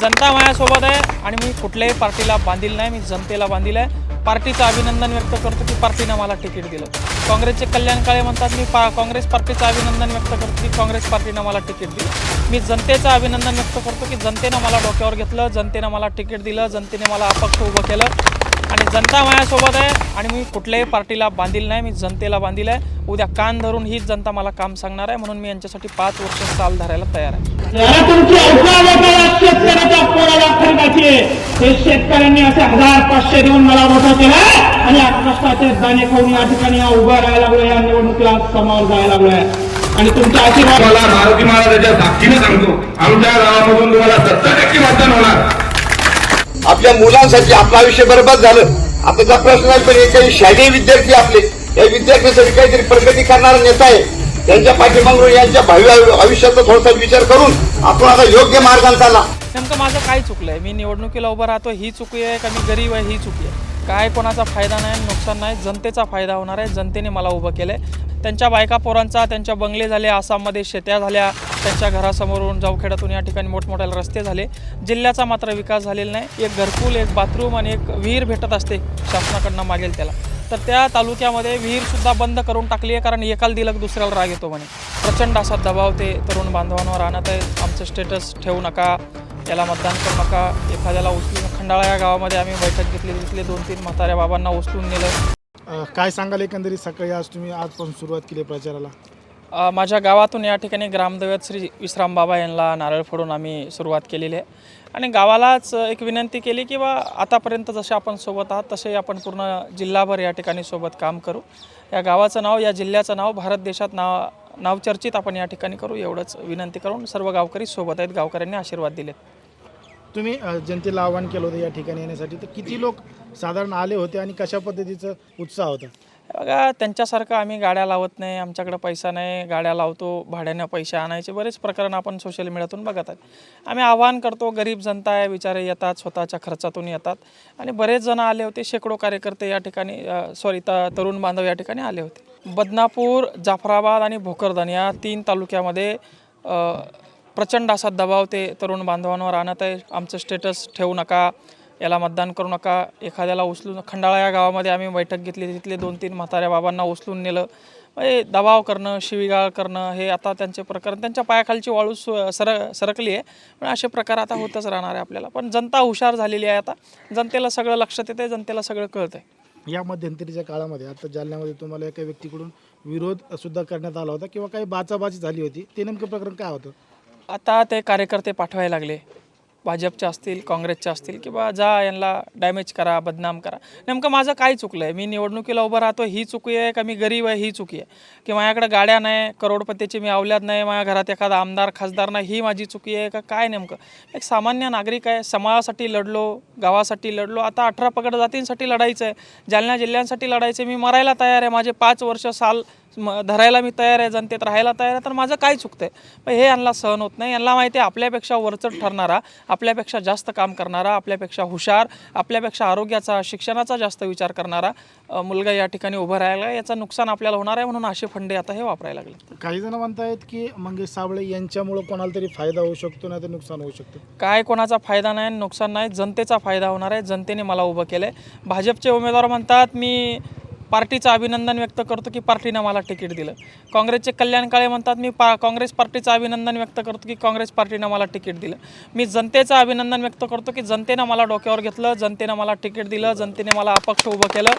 जनता माझ्यासोबत आहे आणि मी कुठल्याही पार्टीला बांधील नाही मी जनतेला बांधील आहे. पार्टीचं अभिनंदन व्यक्त करतो की पार्टीनं मला तिकीट दिलं. काँग्रेसचे कल्याण काळे म्हणतात मी पा काँग्रेस पार्टीचं अभिनंदन व्यक्त करतो की काँग्रेस पार्टीनं मला तिकीट दिलं. मी जनतेचं अभिनंदन व्यक्त करतो की जनतेनं मला डोक्यावर घेतलं जनतेनं मला तिकीट दिलं जनतेने मला अपक्ष उभं केलं. आणि जनता माझ्यासोबत आहे आणि मी कुठल्याही पार्टीला बांधील नाही मी जनतेला बांधील आहे. उद्या कान धरून हीच जनता मला काम सांगणार आहे म्हणून मी यांच्यासाठी पाच वर्ष चाल धरायला तयार आहे. जरा तुमची का शेतकऱ्याच्या पोराला खरेदाची ते शेतकऱ्यांनी असे हजार पाचशे देऊन मला मोठा केला. आणि आज कष्टाचे दाणे खाऊन या ठिकाणी या उभा राहायला लागलो या निवडणुकीला समावर जायला लागलोय. आणि तुमच्या आशीर्वाद मला मारुती महाराजाच्या साक्षीने सांगतो आमच्या गावामधून तुम्हाला सत्तर टक्के मतदान होणार. आपल्या मुलांसाठी आपलं आयुष्य बरबाद झालं. आताचा प्रश्न आहे पण हे काही शालेय विद्यार्थी आपले या विद्यार्थ्यांसाठी काहीतरी प्रगती करणारा नेता आहे. त्यांच्या पाठीमागून यांच्या भावी आयुष्याचा थोडासा विचार करून आपण आता योग्य मार्गाने चालला. नेमकं माझं काय चुकलं आहे मी निवडणुकीला उभं राहतो ही चुकी आहे का मी गरीब आहे ही चुकी आहे? काय कोणाचा फायदा नाही नुकसान नाही जनतेचा फायदा होणार आहे जनतेने मला उभं केलं आहे त्यांच्या बायका पोरांचा त्यांच्या बंगले झाले आसाममध्ये शेत्या झाल्या त्यांच्या घरासमोरून जाऊखेड्यातून या ठिकाणी मोठमोठ्या रस्ते झाले. जिल्ह्याचा मात्र विकास झालेला नाही. एक घरकुल एक बाथरूम आणि एक विहीर भेटत असते शासनाकडनं मागेल त्याला. तर त्या तालुक्यामध्ये विहीरसुद्धा बंद करून टाकली आहे कारण एकाला दिलं दुसऱ्याला राग येतो म्हणे. प्रचंड असा दबाव ते तरुण बांधवांवर आणत आहे आमचं स्टेटस ठेवू नका याला मतदान करू नका. एखाद्याला उचलून खंडाळा या गावामध्ये आम्ही बैठक घेतली तिथले दोन तीन म्हाताऱ्या बाबांना उचलून नेलं. काय सांगाल एकंदरीत सकाळी आज तुम्ही आजपासून सुरुवात केली प्रचाराला? माझ्या गावातून या ठिकाणी ग्रामदैवत श्री विश्राम बाबा यांना नारळ फोडून आम्ही सुरुवात केलेली आहे. आणि गावालाच एक विनंती केली की बा आतापर्यंत जसे आपण सोबत आहात तसे आपण पूर्ण जिल्हाभर या ठिकाणी सोबत काम करू. या गावाचं नाव या जिल्ह्याचं नाव भारत देशात नाव नावचर्चित आपण या ठिकाणी करू एवढंच विनंती करून सर्व गावकरी सोबत आहेत. गावकऱ्यांनी आशीर्वाद दिलेत. तुम्ही जनतेला आवाहन केलं होतं या ठिकाणी येण्यासाठी. तर किती लोक साधारण आले होते आणि कशा पद्धतीचं उत्साह होता? बघा त्यांच्यासारखं आम्ही गाड्या लावत नाही आमच्याकडे पैसा नाही गाड्या लावतो भाड्यानं पैसे आणायचे बरेच प्रकरण आपण सोशल मीडियातून बघत आहेत. आम्ही आवाहन करतो गरीब जनता आहे बिचारे येतात स्वतःच्या खर्चातून येतात. आणि बरेच जण आले होते शेकडो कार्यकर्ते या ठिकाणी सॉरी तरुण बांधव या ठिकाणी आले होते. बदनापूर जाफराबाद आणि भोकरदन या तीन तालुक्यामध्ये प्रचंड असा दबाव ते तरुण बांधवांवर आणत आहे. आमचं स्टेटस ठेवू नका. याला मतदान करू नका. एखाद्याला उचलून खंडाळा या गावामध्ये आम्ही बैठक घेतली. तिथले दोन तीन म्हाताऱ्या बाबांना उचलून नेलं. म्हणजे दबाव करणं शिवीगाळ करणं हे आता त्यांचे प्रकरण. त्यांच्या पायाखालची वाळू सु- सर सरकली आहे. पण असे प्रकार आता होतच राहणार आहे आपल्याला. पण जनता हुशार झालेली आहे आता. जनतेला सगळं लक्षात येतं जनतेला सगळं कळतं आहे या मध्यंतरीच्या काळामध्ये आता जालन्यामध्ये तुम्हाला एका व्यक्तीकडून विरोध सुद्धा करण्यात आला होता किंवा काही बाचाबाची झाली होती. ते नेमकं प्रकरण काय होतं? आता ते कार्यकर्ते पाठवायला लागले. भाजपचे असतील काँग्रेसचे असतील किंवा जा यांना डॅमेज करा बदनाम करा. नेमकं माझं काय चुकलं आहे मी निवडणुकीला उभं राहतो ही चुकी आहे का मी गरीब आहे ही चुकी आहे. की माझ्याकडे गाड्या नाही करोडपतीची मी आवल्यात नाही माझ्या घरात एखादा आमदार खासदार नाही ही माझी चुकी आहे का काय नेमकं? एक सामान्य नागरिक आहे समाजासाठी लढलो गावासाठी लढलो आता अठरा पगड जातींसाठी लढायचं आहे जालना जिल्ह्यांसाठी लढायचं आहे मी मरायला तयार आहे माझे पाच वर्ष साल म धरायला मी तयार आहे जनतेत राहायला तयार आहे तर माझं काय चुकतंय? पण हे यांना सहन होत नाही. यांना माहिती आहे आपल्यापेक्षा वरचढ ठरणारा आपल्यापेक्षा जास्त काम करणारा आपल्यापेक्षा हुशार आपल्यापेक्षा आरोग्याचा शिक्षणाचा जास्त विचार करणारा मुलगा या ठिकाणी उभं राहायला याचं नुकसान आपल्याला होणार आहे म्हणून असे फंडे आता हे वापरायला लागले. काही जण म्हणतायत की मंगेश साबळे यांच्यामुळं कोणाला तरी फायदा होऊ शकतो नाही तर नुकसान होऊ शकतं. काय कोणाचा फायदा नाही नुकसान नाही जनतेचा फायदा होणार आहे. जनतेने मला उभं केलं आहे भाजपचे उमेदवार म्हणतात मी पार्टीचं अभिनंदन व्यक्त करतो की पार्टीनं मला तिकीट दिलं. काँग्रेसचे कल्याण काळे म्हणतात मी पा काँग्रेस पार्टीचं अभिनंदन व्यक्त करतो की काँग्रेस पार्टीनं मला तिकीट दिलं. मी जनतेचं अभिनंदन व्यक्त करतो की जनतेनं मला डोक्यावर घेतलं जनतेनं मला तिकीट दिलं जनतेने मला अपक्ष उभं केलं.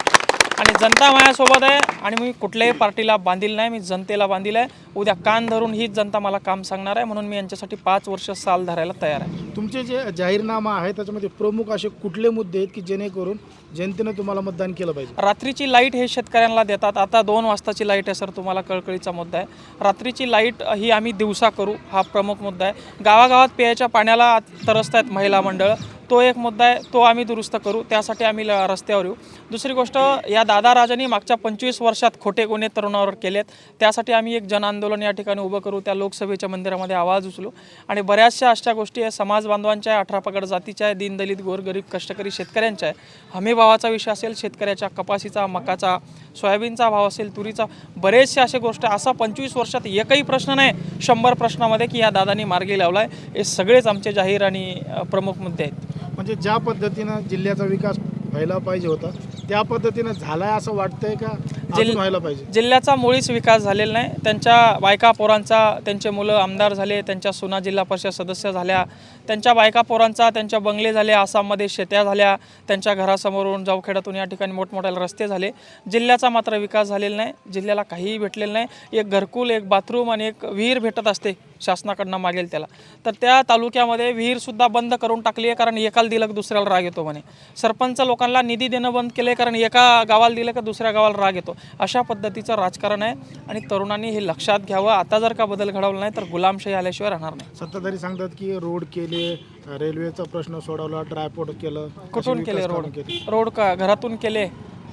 आणि जनता माझ्यासोबत आहे आणि मी कुठल्याही पार्टीला बांधील नाही मी जनतेला बांधील आहे. उद्या कान धरून हीच जनता मला काम सांगणार आहे म्हणून मी यांच्यासाठी पाच वर्ष साल धरायला तयार आहे. तुमचे जे जाहीरनामा आहे त्याच्यामध्ये प्रमुख असे कुठले मुद्दे आहेत की जेणेकरून जनतेनं तुम्हाला मतदान केलं पाहिजे? रात्रीची लाइट हे शेतकऱ्यांना देतात. आता दोन वाजताची लाइट आहे सर तुम्हाला कळकळीचा मुद्दा आहे. रात्रीची लाइट ही आम्ही दिवसा करू हा प्रमुख मुद्दा आहे. गावागावात पियाच्या पाण्याला तरसत आहेत महिला मंडळ. तो एक मुद्दा आहे तो आम्ही दुरुस्त करू त्यासाठी आम्ही ल- रस्त्यावर येऊ. दुसरी गोष्ट या दादा राजांनी मागच्या पंचवीस वर्षात खोटे गुन्हे तरुणावर केलेत. त्यासाठी आम्ही एक जन आंदोलन या ठिकाणी उभं करू त्या लोकसभेच्या मंदिरामध्ये आवाज उचलू. आणि बऱ्याचशा अशा गोष्टी आहे समाज बांधवांच्या आहे अठरा पगड जातीच्या आहे दीनदलित गोरगरीब कष्टकरी शेतकऱ्यांच्या आहे. हमीभावाचा विषय असेल शेतकऱ्याच्या कपाशीचा मकाचा सोयाबीनचा भाव असेल तुरीचा बरेचसे असे गोष्ट असा पंचवीस वर्षात एकही प्रश्न नाही शंभर प्रश्नामध्ये की या दादांनी मार्गी लावला आहे हे सगळेच आमचे जाहीर आणि प्रमुख मुद्दे आहेत. म्हणजे ज्या पद्धतीनं जिल्ह्याचा विकास व्हायला पाहिजे होता त्या पद्धतीनं झालाय असं वाटतंय का? व्हायला पाहिजे. जिल्ह्याचा मुळीच विकास झालेला नाही. त्यांच्या बायका पोरांचा त्यांचे मुलं आमदार झाले त्यांच्या सुना जिल्हा परिषद सदस्य झाल्या त्यांच्या बायका पोरांचा त्यांच्या बंगले झाले आसाममध्ये शेत्या झाल्या त्यांच्या घरासमोरून जावखेड्यातून या ठिकाणी मोठमोठ्याला रस्ते झाले. जिल्ह्याचा मात्र विकास झालेला नाही जिल्ह्याला काहीही भेटलेलं नाही. एक घरकुल एक बाथरूम आणि एक विहीर भेटत असते. शासनाकडनं मागेल त्याला. तर त्या तालुक्यामध्ये विहीरसुद्धा बंद करून टाकली आहे कारण एकाला दिलं की दुसऱ्याला राग येतो म्हणे. सरपंच लोकांना निधी देणं बंद केलं आहे कारण एका गावाला दिलं का दुसऱ्या गावाला राग येतो. अशा पद्धतीचं राजकारण आहे आणि तरुणांनी हे लक्षात घ्यावं. आता जर का बदल घडवला नाही तर गुलामशाही आल्याशिवाय राहणार नाही. सत्ताधारी सांगतात की रोड केले रेल्वेचा प्रश्न सोडवला ड्रायपोर्ट केलं कुठून केले रोड. रोड का घरातून केले?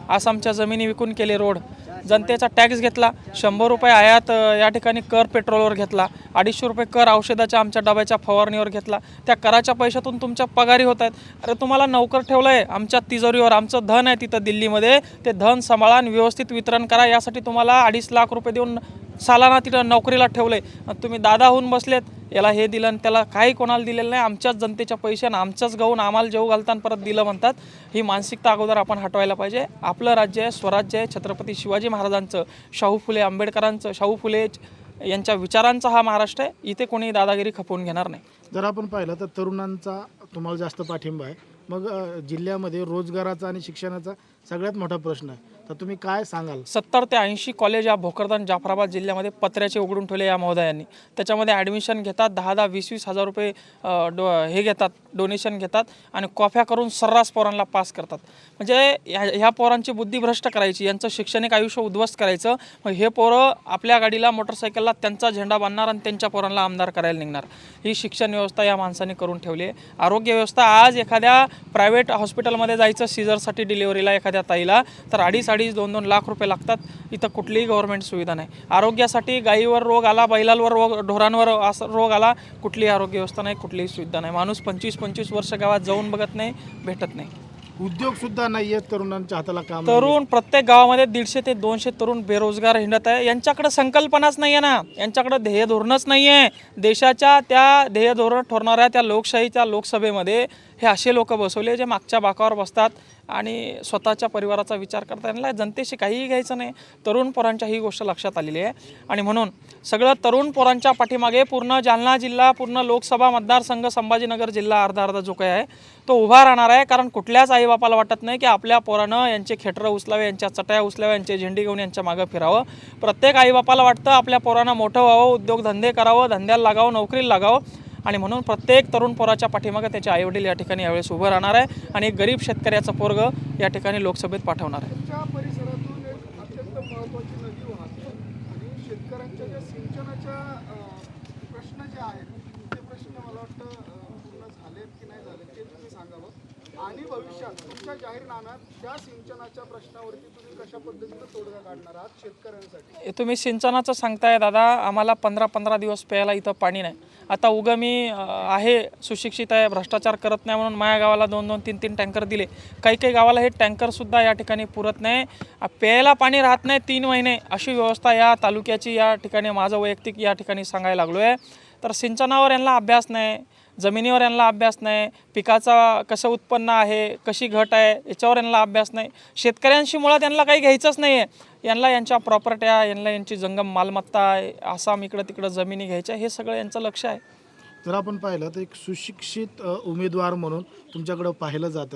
आसामच्या जमिनी विकून केले रोड. जनतेचा टॅक्स घेतला शंभर रुपये आयात या ठिकाणी कर पेट्रोलवर घेतला अडीचशे रुपये कर औषधाच्या आमच्या डब्याच्या फवारणीवर घेतला. त्या कराच्या पैशातून तुमच्या पगारी होत आहेत. अरे तुम्हाला नोकर ठेवलं आहे आमच्या तिजोरीवर आमचं धन आहे तिथं दिल्लीमध्ये. ते धन सांभाळा आणि व्यवस्थित वितरण करा. यासाठी तुम्हाला अडीच लाख रुपये देऊन सालाना तिथं नोकरीला ठेवलं आहे तुम्ही दादा होऊन बसलेत. याला हे दिलं आणि त्याला काही कोणाला दिलेलं नाही. आमच्याच जनतेच्या पैशानं आमच्याच गहून आम्हाला जेव घालताना परत दिलं म्हणतात. ही मानसिकता अगोदर आपण हटवायला पाहिजे. आपलं राज्य आहे स्वराज्य आहे. छत्रपती शिवाजी महाराजांचं शाहू फुले आंबेडकरांचं शाहू फुले यांच्या विचारांचा हा महाराष्ट्र आहे. इथे कोणी दादागिरी खपवून घेणार नाही. जर आपण पाहिलं तर तरुणांचा तुम्हाला जास्त पाठिंबा आहे. मग जिल्ह्यामध्ये रोजगाराचा आणि शिक्षणाचा सगळ्यात मोठा प्रश्न आहे. तर तुम्ही काय सांगाल? सत्तर ते ऐंशी कॉलेज या भोकरदान जाफराबाद जिल्ह्यामध्ये पत्र्याचे उघडून ठेवले या महोदयांनी. त्याच्यामध्ये ॲडमिशन घेतात दहा दहा वीस वीस हजार रुपये डो हे घेतात डोनेशन घेतात आणि कॉफ्या करून सर्रास पोरांना पास करतात. म्हणजे ह्या ह्या पोरांची बुद्धी भ्रष्ट करायची यांचं शैक्षणिक आयुष्य उद्ध्वस्त करायचं मग हे पोरं आपल्या गाडीला मोटरसायकलला त्यांचा झेंडा बांधणार आणि त्यांच्या पोरांना आमदार करायला निघणार. ही शिक्षण व्यवस्था या माणसाने करून ठेवली आहे. आरोग्य व्यवस्था आज एखाद्या प्रायव्हेट हॉस्पिटलमध्ये जायचं सीझरसाठी डिलिव्हरीला एखाद्या ताईला तर अडीच अडीच दोन दोन लाख रुपये लागतात. इथं कुठलीही गव्हर्नमेंट सुविधा नाही. आरोग्यासाठी गायीवर रोग आला बैलांवर रोग ढोरांवर असं रोग आला कुठलीही आरोग्य व्यवस्था नाही कुठलीही सुविधा नाही. माणूस पंचवीस पंचवीस वर्ष गावात जाऊन बघत नाही भेटत नाही. उद्योग सुद्धा नाही आहेत तरुणांच्या हाताला काम तरुण प्रत्येक गावामध्ये दीडशे ते दोनशे तरुण बेरोजगार हिंडत आहे. यांच्याकडे संकल्पनाच नाही आहे ना. यांच्याकडे ध्येय धोरणच नाही आहे देशाच्या त्या ध्येय धोरण ठरणाऱ्या त्या लोकशाहीच्या लोकसभेमध्ये हे असे लोक बसवले जे मागच्या बाकावर बसतात. आणि स्वतःच्या परिवाराचा विचार करता येणार जनतेशी काहीही घ्यायचं नाही. तरुण पोरांच्या ही गोष्ट लक्षात आलेली आहे. आणि म्हणून सगळं तरुण पोरांच्या पाठीमागे पूर्ण जालना जिल्हा पूर्ण लोकसभा मतदारसंघ संभाजीनगर जिल्हा अर्धा अर्धा जो काही आहे तो उभा राहणार आहे. कारण कुठल्याच आईबापाला वाटत नाही की आपल्या पोरानं यांचे खेटरं उचलावे यांच्या चटया उचलाव्या यांचे झेंडी घेऊन यांच्या मागं फिरावं. प्रत्येक आईबापाला वाटतं आपल्या पोरानं मोठं व्हावं उद्योगधंदे करावं धंद्याला लागावं नोकरीला लागावं. आणि म्हणून प्रत्येक तरुण पोराच्या पाठीमागे त्याचे आईवडील या ठिकाणी यावेळेस उभं राहणार आहे आणि एक गरीब शेतकऱ्याचं पोरग या ठिकाणी लोकसभेत पाठवणार आहे तुमच्या परिसरातून एक अत्यंत महत्त्वाची नदी वाहते आणि शेतकऱ्यांच्या ज्या सिंचनाच्या अ, प्रश्न जे आहेत ते प्रश्न मला वाटतं अ, पूर्ण झालेत की नाही झालेत ते तुम्ही सांगावं आणि भविष्यात तुमच्या जाहीरनाम्यात त्या सिंचनाच्या प्रश्नावरती तुम्ही कशा पद्धतीनं तोडगा काढणार आहात शेतकऱ्यांसाठी? तुम्ही सिंचनाचं सांगताय दादा आम्हाला पंधरा पंधरा दिवस प्यायला इथं पाणी नाही. आता उगा मी आहे सुशिक्षित आहे भ्रष्टाचार करत नाही म्हणून माझ्या गावाला दोन दोन तीन तीन टँकर दिले. काही काही गावाला हे टँकरसुद्धा या ठिकाणी पुरत नाही. प्यायला पाणी राहत नाही तीन महिने. अशी व्यवस्था या तालुक्याची या ठिकाणी माझं वैयक्तिक या ठिकाणी सांगायला लागलो आहे तर सिंचनावर यांना अभ्यास नाही. जमिनीवर यांना अभ्यास नाही पिकाचा कसं उत्पन्न आहे कशी घट आहे याच्यावर यांना अभ्यास नाही. शेतकऱ्यांशी मुळात यांना काही घ्यायचंच नाही आहे यांना यांच्या प्रॉपर्ट्या यांना यांची जंगम मालमत्ता आसाम इकडं तिकडं जमिनी घ्यायच्या हे सगळं यांचं लक्ष आहे. जर आपण पाहिलं तर एक सुशिक्षित अ, उमेदवार म्हणून तुमच्याकडं पाहिलं जातं.